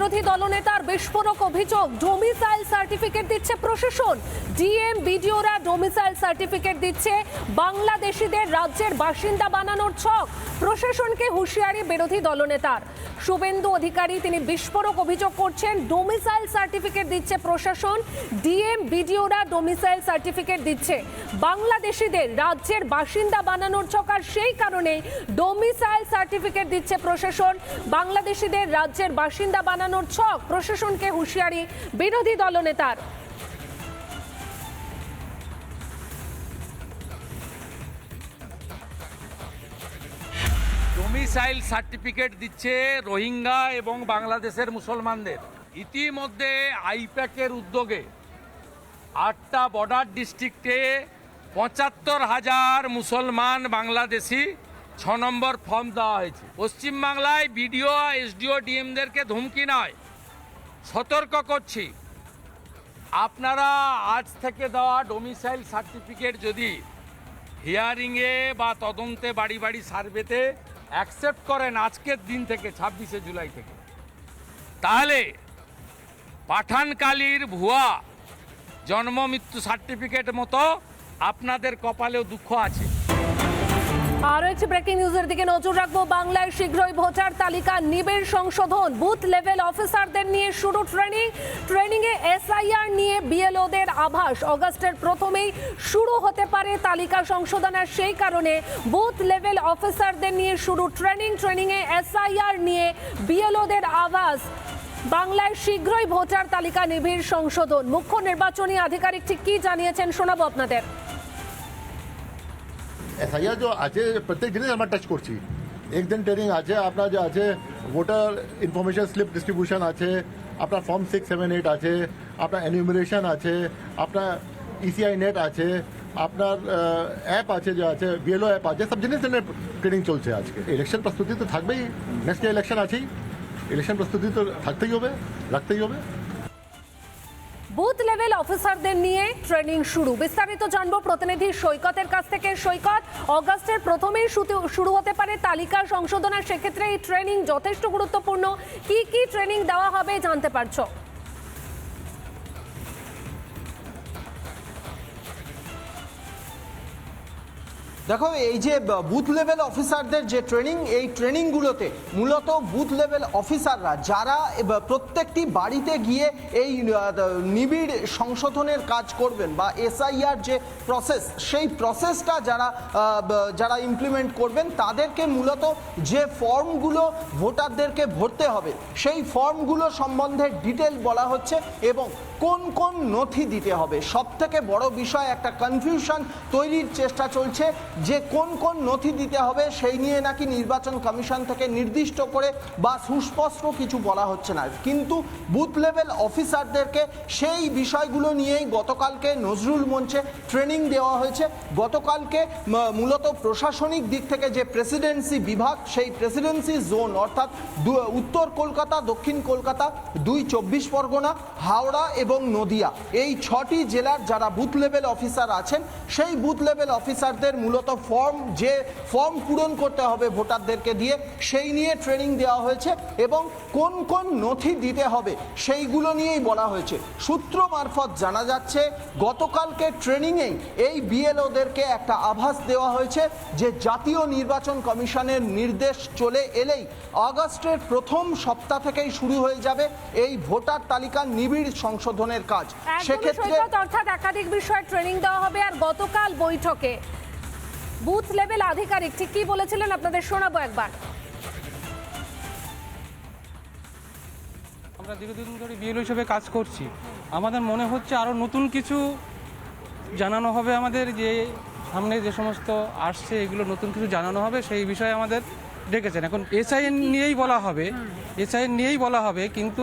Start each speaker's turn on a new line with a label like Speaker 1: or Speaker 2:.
Speaker 1: বিরোধী দলনেতার বিস্ফোরক অভিযোগ ডোমিসাইল সার্টিফিকেট দিচ্ছে প্রশাসন। ডিএম বিডিওরা ডোমিসাইল সার্টিফিকেট দিচ্ছে বাংলাদেশিদের রাজ্যের বাসিন্দা বানানোর ছক। প্রশাসনকে হুঁশিয়ারি বিরোধী দলনেতার। শুভেন্দু অধিকারী তিনি বিস্ফোরক অভিযোগ করছেন ডোমিসাইল সার্টিফিকেট দিচ্ছে প্রশাসন ডিএম বিডিওরা ডোমিসাইল সার্টিফিকেট দিচ্ছে। বাংলাদেশিদের রাজ্যের বাসিন্দা বানানোর ছক আর সেই কারণে ডোমিসাইল সার্টিফিকেট দিচ্ছে প্রশাসন, বাংলাদেশিদের রাজ্যের বাসিন্দা বানানোর ছক প্রশাসনকে হুঁশিয়ারি, বিরোধী দলনেতার।
Speaker 2: ডোমিসাইল সার্টিফিকেট দিচ্ছে রোহিঙ্গা এবং বাংলাদেশের মুসলমানদের। ইতিমধ্যে আইপ্যাকের উদ্যোগে আটটা বর্ডার ডিস্ট্রিক্টে পঁচাত্তর হাজার মুসলমান বাংলাদেশি ছ নম্বর ফর্ম দেওয়া হয়েছে। পশ্চিমবাংলায় বিডিও, এসডিও, ডিএমদেরকে ধমকি নয়। সতর্ক করছি। আপনারা আজ থেকে দেওয়া ডোমিসাইল সার্টিফিকেট যদি হিয়ারিংয়ে বা তদন্তে বাড়ি বাড়ি সার্ভেতে অ্যাকসেপ্ট করেন আজকের দিন থেকে, ছাব্বিশে জুলাই থেকে, তাহলে পাঠানকালীর ভুয়া জন্ম, মৃত্যু সার্টিফিকেট মতো আপনাদের কপালেও দুঃখ আছে।
Speaker 1: একটি ব্রেকিং নিউজের দিকে নজর রাখব। বাংলায় শীঘ্রই ভোটার তালিকা নিবিড় সংশোধন। বুথ লেভেল অফিসারদের নিয়ে শুরু ট্রেনিং ট্রেনিং এ এসআইআর নিয়ে বিএলওদের আভাস। অগস্টের প্রথমেই শুরু হতে পারে তালিকা সংশোধন। আর সেই কারণে বুথ লেভেল অফিসারদের নিয়ে শুরু ট্রেনিং ট্রেনিং এ এসআইআর নিয়ে বিএলওদের আভাস। বাংলায় শীঘ্রই ভোটার তালিকা নিবিড় সংশোধন। মুখ্য নির্বাচনী আধিকারিক ঠিক কি জানিয়েছেন শোনাবো আপনাদের।
Speaker 3: এসআইআর যে আছে, প্রত্যেক জিনিস আমরা টাচ করছি। একদিন ট্রেনিং আছে, আপনার যে আছে ভোটার ইনফরমেশন স্লিপ ডিস্ট্রিবিউশন আছে, আপনার ফর্ম সিক্স সেভেন এইট আছে, আপনার এনিউমিনেশন আছে, আপনার ইসিআই নেট আছে, আপনার অ্যাপ আছে যে আছে বিএলও অ্যাপ আছে, সব জিনিস ট্রেনিং চলছে আজকে। ইলেকশন প্রস্তুতি তো থাকবেই নেক্সট ইলেকশন আছেই। ইলেকশন প্রস্তুতি তো থাকতেই হবে, রাখতেই হবে।
Speaker 1: বুথ লেভেল অফিসারদের নিয়ে ট্রেনিং শুরু। বিস্তারিত জানব প্রতিনিধি সৈকতের কাছ থেকে। সৈকত, অগাস্টের প্রথমেই শুরু- হতে পারে তালিকা সংশোধনের। সেক্ষেত্রে এই ট্রেনিং যথেষ্ট গুরুত্বপূর্ণ। কি কি ট্রেনিং দেওয়া হবে জানতে পারছ?
Speaker 4: দেখো, এই যে বুথ লেভেল অফিসারদের যে ট্রেনিং এই ট্রেনিংগুলোতে মূলত বুথ লেভেল অফিসাররা যারা প্রত্যেকটি বাড়িতে গিয়ে এই নিবিড় সংশোধনের কাজ করবেন বা এসআইআর যে প্রসেস সেই প্রসেসটা যারা যারা ইমপ্লিমেন্ট করবেন, তাদেরকে মূলত যে ফর্মগুলো ভোটারদেরকে ভরতে হবে, সেই ফর্মগুলো সম্বন্ধে ডিটেল বলা হচ্ছে এবং কোন কোন নথি দিতে হবে। সব থেকে বড় বিষয়, একটা কনফিউশন তৈরির চেষ্টা চলছে যে কোন কোন নথি দিতে হবে সেই নিয়ে নাকি নির্বাচন কমিশন থেকে নির্দিষ্ট করে বা সুস্পষ্ট কিছু বলা হচ্ছে না। কিন্তু বুথ লেভেল অফিসারদেরকে সেই বিষয়গুলো নিয়েই গতকালকে নজরুল মঞ্চে ট্রেনিং দেওয়া হয়েছে। গতকালকে মূলত প্রশাসনিক দিক থেকে যে প্রেসিডেন্সি বিভাগ, সেই প্রেসিডেন্সি জোন, অর্থাৎ উত্তর কলকাতা, দক্ষিণ কলকাতা, দুই চব্বিশ পরগনা, হাওড়া এবং নদিয়া। এই ছটি জেলার যারা বুথ লেভেল অফিসার আছেন, সেই বুথ লেভেল অফিসারদের মূলত ফর্ম যে ফর্ম পূরণ করতে হবে ভোটারদেরকে দিয়ে সেই নিয়ে ট্রেনিং দেওয়া হয়েছে এবং কোন কোন নথি দিতে হবে সেইগুলো নিয়েই বলা হয়েছে। সূত্র মারফত জানা যাচ্ছে গতকালকে ট্রেনিংয়েই এই বিএলওদেরকে একটা আভাস দেওয়া হয়েছে যে জাতীয় নির্বাচন কমিশনের নির্দেশ চলে এলেই আগস্টের প্রথম সপ্তাহ থেকেই শুরু হয়ে যাবে এই ভোটার তালিকার নিবিড় সংশোধনের কাজ। সেক্ষেত্রে
Speaker 1: অর্থাৎ একাধিক বিষয়ে ট্রেনিং দেওয়া হবে আর গতকাল বৈঠকে বুথ লেভেল আধিকারিক, ঠিক কি বলেছিলেন আপনাদের? শোনাবো একবার।
Speaker 5: আমরা দীর্ঘদিন ধরে বিএলও হিসেবে কাজ করছি। আমাদের মনে হচ্ছে আরও নতুন কিছু জানানো হবে আমাদের, যে সামনে যে সমস্ত আসছে, এগুলো নতুন কিছু জানানো হবে, সেই বিষয়ে আমাদের ডেকেছেন। এখন এসআইএন নিয়েই বলা হবে এসআইএন নিয়েই বলা হবে, কিন্তু